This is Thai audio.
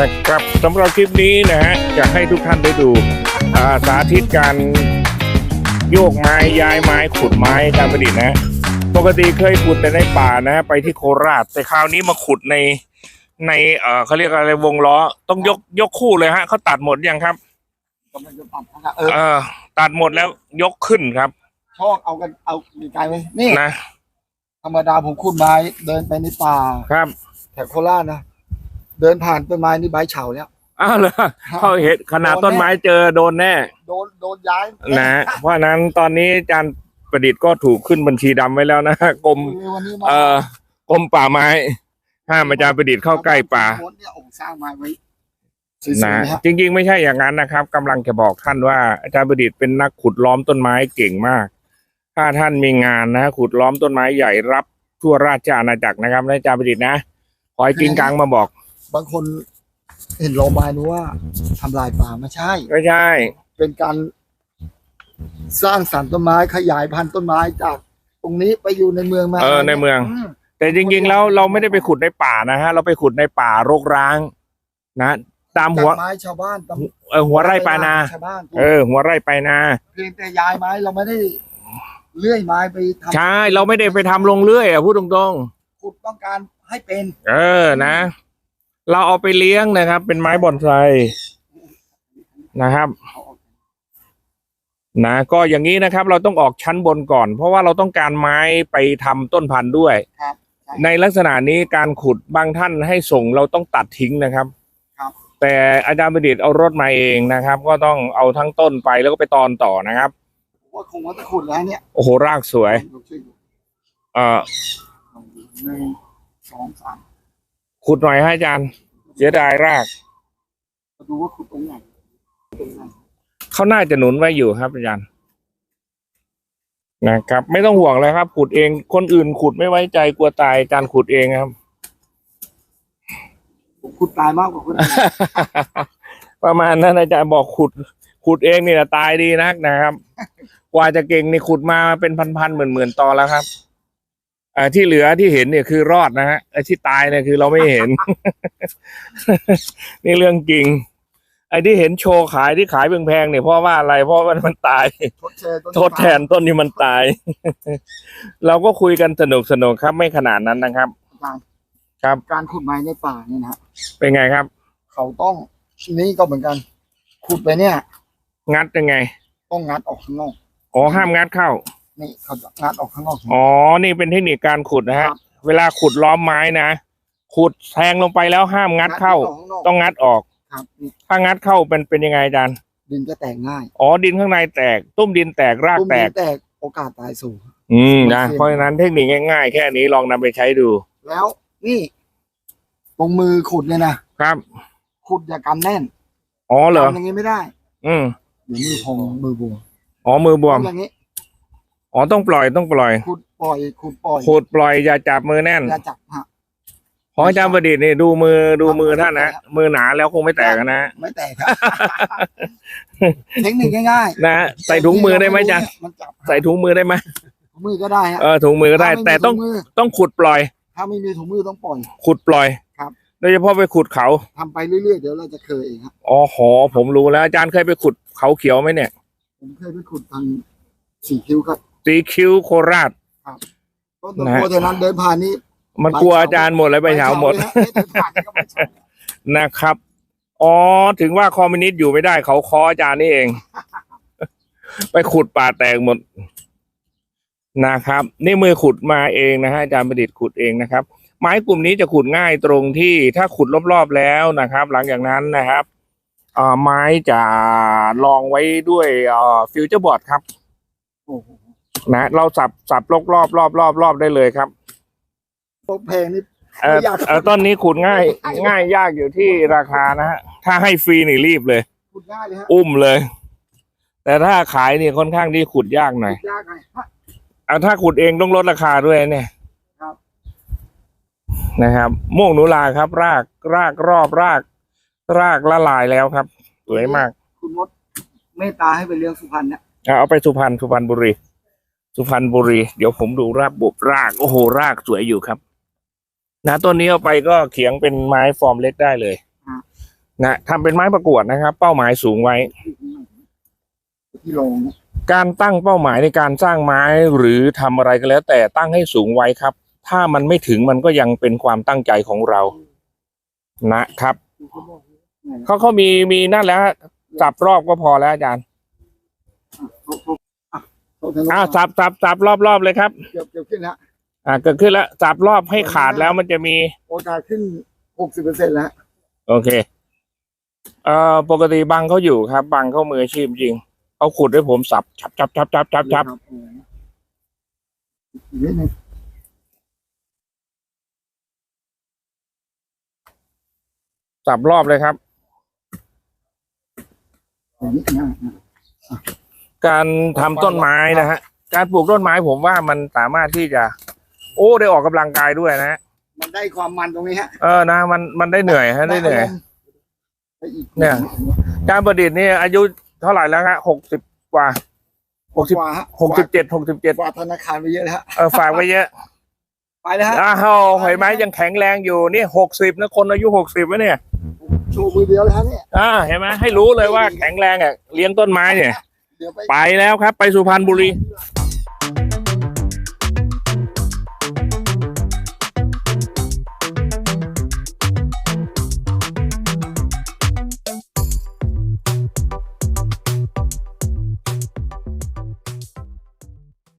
นะครับสำหรับคลิปนี้นะฮะจะให้ทุกท่านได้ดูอ่าสาธิตการโยกไม้ย้ายไม้ขุดไม้การประดิษฐ์นะฮะปกติเคยขุดแต่ในป่านะฮะไปที่โคราช แต่คราวนี้มาขุดในในเอ่อเขาเรียกอะไรวงล้อ ต้องยกยกคู่เลยฮะเขาตัดหมดยังครับกำลังจะปรับนะครับเออเออตัดหมดแล้วยกขึ้นครับชอบเอากันเอาดีไกลไหมนี่นะ ธรรมดาผมขุดไม้เดินไปในป่าครับแถวโคราชนะเดินผ่านต้นไม้นี่ใบเฉาแล้วอ้าวเหรอเขาเห็นขนาดต้นไม้เจอโดนแน่โดนโดนย้ายนะเพราะฉะนั้นตอนนี้อาจารย์ประดิษฐ์ก็ถูกขึ้นบัญชีดำไว้แล้วนะกรมวันนี้มาเอ่อกรมป่าไม้ห้ามอาจารย์ประดิษฐ์เข้าใกล้ป่าโพสต์เนี่ยโอ้โหสร้างไม้ไว้สวยนะๆนะฮะจริง ๆ ไม่ใช่อย่างนั้นนะครับกำลังจะบอกท่านว่าอาจารย์ประดิษฐ์เป็นนักขุดล้อมต้นไม้เก่งมาก ถ้าท่านมีงานนะขุดล้อมต้นไม้ใหญ่รับทั่วราชอาณาจักรนะครับนะอาจารย์ประดิษฐ์นะขอให้กินกลางมาบอก บางคนเห็นโลไม้นู้ว่าทำลายป่าไม่ใช่ ไม่ใช่ เป็นการสร้างสรรค์ต้นไม้ขยายพันธุ์ต้นไม้จากตรงนี้ไปอยู่ในเมืองมาเออในเมืองมแต่จริงๆแล้วเราไม่ได้ไปขุดในป่านะฮะ เราไปขุดในป่ารกร้าง นะ ตามหัวจากไม้ชาวบ้านตามเออหัวไร่ปลายนาชาวบ้านเออหัวไร่ปลายนาเพียงแต่ย้ายไม้เราไม่ได้ เลื่อยไม้ไปทำใช่ เราไม่ได้ไปทำลงเรื่อยอะพูดตรงขุดต้องการให้เป็น ๆ เออนะ เราเอาไปเลี้ยงนะครับ เป็นไม้บอนไซนะครับ นะก็อย่างนี้นะครับ เราต้องออกชั้นบนก่อน เพราะว่าเราต้องการไม้ไปทำต้นพันธุ์ด้วย ครับในลักษณะนี้การขุดบางท่านให้ส่งเราต้องตัดทิ้งนะครับครับ แต่อาจารย์ประดิษฐ์เอารถมาเองนะครับ ก็ต้องเอาทั้งต้นไปแล้วก็ไปตอนต่อนะครับ ว่าคงว่าจะขุดแล้วเนี่ยโอ้โหรากสวยลองช่วยดูเอ่อลองดูหนึ่งสองสามขุดหน่อยให้อาจารย์เสียดายราก มาดูว่าขุดตรงไหนตรงไหนเขาน่าจะหนุนไว้อยู่ครับอาจารย์นะครับ ไม่ต้องห่วงเลยครับ ขุดเอง คนอื่นขุดไม่ไว้ใจกลัวตายอาจารย์ขุดเองครับ ผมขุดตายมากกว่าคนอื่นประมาณนั้นอาจารย์บอกขุด ขุดเองเนี่ยตายดีนักนะครับ กว่าจะเก่งนี่ขุดมาเป็นพันๆหมื่นๆตอนแล้วครับอ่าที่เหลือที่เห็นเนี่ยคือรอดนะฮะไอ้ที่ตายเนี่ยคือเราไม่เห็น นี่เรื่องจริง ไอ้ที่เห็นโชว์ขายที่ขายแพงๆเนี่ยเพราะว่าอะไรเพราะว่ามันตาย ทดแทนต้นทดแทนต้นที่มันตาย เราก็คุยกันสนุกสนุกครับ ไม่ขนาดนั้นนะครับการครับ การขุดไม้ในป่าเนี่ยนะฮะเป็นไงครับ เขาต้องนี่ก็เหมือนกัน ขุดไปเนี่ย งัดยังไง ต้องงัดออกข้างนอก อ๋อห้ามงัดเข้า นี่เขาจะงัดออกข้างนอก อ๋อ นี่เป็นเทคนิคการขุดนะฮะ ครับเวลาขุดล้อมไม้นะ ขุดแทงลงไปแล้วห้ามงัดเข้าออกข้างนอก ต้องงัดออก ครับนี่ถ้างัดเข้าเป็นเป็นยังไงอาจารย์ ดินจะแตกง่ายอ๋อ ดินข้างในแตก ตุ้มดินแตกรากตุ้มแตดิก นแตกโอกาสตายสูง อืมนะโอเคเพราะฉะนั้นเทคนิคง่ายๆ แค่นี้ลองนำไปใช้ดู แล้วนี่ตรงมือขุดเนี่ยนะครับ ขุดอย่ากำแน่นอ๋อเหรอ กำอย่างนี้ไม่ได้ อืมเดี๋ยวมือพองมือบวม อ๋อมือบวม อย่างนี้อ๋อต้องปล่อยต้องปล่อยขุดปล่อยขุดปล่อยขุดปล่อยอย่าจับมือแน่นอย่าจับฮะของอาจารย์ประดิษฐ์นี่ดูมือดูมือท่านนะมือหนาแล้วคงไม่แตกอะนะไม่แตกครับเทคนิคง่ายนะใส่ถุงมือได้ไหมอาจารย์มันจับใส่ถุงมือได้ไหมถุงมือก็ได้ฮะเออถุงมือก็ได้ถ้าม่มีแต่ต้องถุมืต้องขุดปล่อย ถ้าไม่มีถุงมือต้องปล่อย ขุดปล่อยครับโดยเฉพาะไปขุดเขาทำไปเรื่อยๆเดี๋ยวเราจะเคยเองครับอ๋อหอผมรู้แล้วอาจารย์เคยไปขุดเขาเขียวไหมเนี่ย ผมเคยไปขุดทางสี่คิ้วครับสีคิ้วโคราช ต้นตะนะโพเท่านั้นเดินผ่านนี้มันกลัวอาจารย์หมดเลยไปเฉาหมด ไปเฉาเลยฮะเดินผ่านก็ไปเฉานะครับ อ๋อ ถึงว่าคอมมิวนิสต์อยู่ไม่ได้เขาคออาจารย์นี่เอง ไปขุดป่าแตกหมดนะครับ นี่มือขุดมาเองนะฮะอาจารย์ประดิษฐ์ขุดเองนะครับ ไม้กลุ่มนี้จะขุดง่ายตรงที่ถ้าขุดรอบๆแล้วนะครับ หลังจากนั้นนะครับอ่า ไม้จะรองไว้ด้วยฟิวเจอร์บอร์ดครับโอ้โหนะ เราสับสับรอบรอบรอบรอบรอบได้เลยครับพวกแพงนี่เอ่อไม่อยากเอ่อต้นนี้ขุดง่าย ง่ายยากอยู่ที่ราคานะฮะ ถ้าให้ฟรีนี่รีบเลย ขุดง่ายเลยฮะอุ้มเลย แต่ถ้าขายนี่ค่อนข้างที่ขุดยากหน่อยขุดยากไงฮะเอาถ้าขุดเองต้องลดราคาด้วยเนี่ยครับนะครับม่วงหนูลาครับ รากรากรอบราก รากละลายแล้วครับ สวยมาก คุณมดเมตตาให้ไปเลี้ยงสุพรรณเนี่ยเอาเอาไปสุพรรณสุพรรณบุรี สุพรรณบุรี เดี๋ยวผมดูระบบราก โอ้โห รากสวยอยู่ครับ นะต้นนี้เอาไปก็เขียงเป็นไม้ฟอร์มเล็กได้เลยนะทำเป็นไม้ประกวดนะครับ เป้าหมายสูงไว้ ที่ลงการตั้งเป้าหมายในการสร้างไม้หรือทำอะไรก็แล้ว แต่ตั้งให้สูงไว้ครับ ถ้ามันไม่ถึงมันก็ยังเป็นความตั้งใจของเรา นะครับ เขาเขามีมีนั่นแล้วฮะสับรอบก็พอแล้วอาจารย์อ่าสับสับสับรอบรอบเลยครับเกือบเกือบขึ้นแล้วอ่าเกิดขึ้นแล้วสับรอบให้ขาดแล้วมันจะมีโอกาสขึ้นหกสิบเปอร์เซ็นต์แล้วโอเค เอ่อปกติบังเขาอยู่ครับ บังเขามืออาชีพจริงเขาขุดให้ผมสับชับชับชับชับชับชับอีกนิดนึงสับรอบเลยครับ กนิดนึงอะการทำต้นไม้นะฮะ การปลูกต้นไม้ผมว่ามันสามารถที่จะ โอ้ได้ออกกำลังกายด้วยนะฮะมันได้ความมันตรงนี้ฮะเออนะมันมันได้เหนื่อยฮะได้เหนื่อยได้อีกเนี่ย การประดิษฐ์นี่อายุเท่าไหร่แล้วฮะหกสิบกว่าหกสิบกว่าฮะหกสิบเจ็ดหกสิบเจ็ดกว่าธนาคารไปเยอะแล้วฮะเออฝากไว้เยอะ ไปแล้วฮะอ้าวเห็นไหมยังแข็งแรงอยู่นี่หกสิบนะคนอายุหกสิบวะเนี่ยโชว์มือเดียวแล้วฮะเนี่ยอ่าเห็นไหมให้รู้เลยว่าแข็งแรงอะเลี้ยงต้นไม้เนี่ย เดี๋ยวไป ไปแล้วครับ ไปสุพรรณบุรีเ